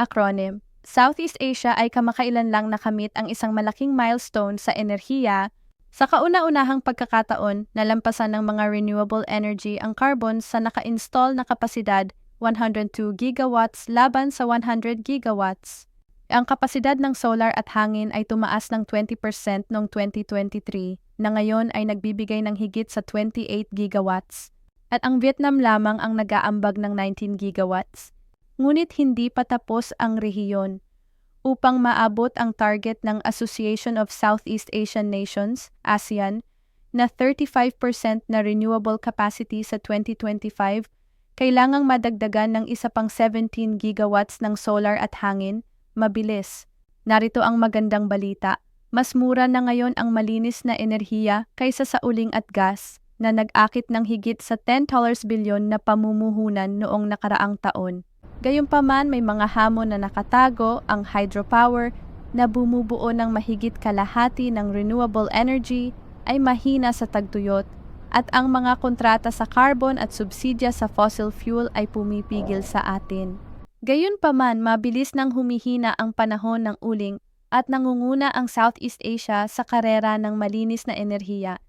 Acronym Southeast Asia ay kamakailan lang nakamit ang isang malaking milestone sa enerhiya sa kauna-unahang pagkakataon na lampasan ng mga renewable energy ang carbon sa naka-install na kapasidad 102 gigawatts laban sa 100 gigawatts. Ang kapasidad ng solar at hangin ay tumaas ng 20% noong 2023 na ngayon ay nagbibigay ng higit sa 28 gigawatts. At ang Vietnam lamang ang nag-aambag ng 19 gigawatts. Ngunit hindi pa tapos ang rehiyon. Upang maabot ang target ng Association of Southeast Asian Nations, ASEAN, na 35% na renewable capacity sa 2025, kailangang madagdagan ng isa pang 17 gigawatts ng solar at hangin, mabilis. Narito ang magandang balita. Mas mura na ngayon ang malinis na enerhiya kaysa sa uling at gas na nag-akit ng higit sa $10 bilyon na pamumuhunan noong nakaraang taon. Gayunpaman may mga hamon na nakatago ang hydropower na bumubuo ng mahigit kalahati ng renewable energy ay mahina sa tagtuyot at ang mga kontrata sa carbon at subsidya sa fossil fuel ay pumipigil sa atin. Gayunpaman mabilis nang humihina ang panahon ng uling at nangunguna ang Southeast Asia sa karera ng malinis na enerhiya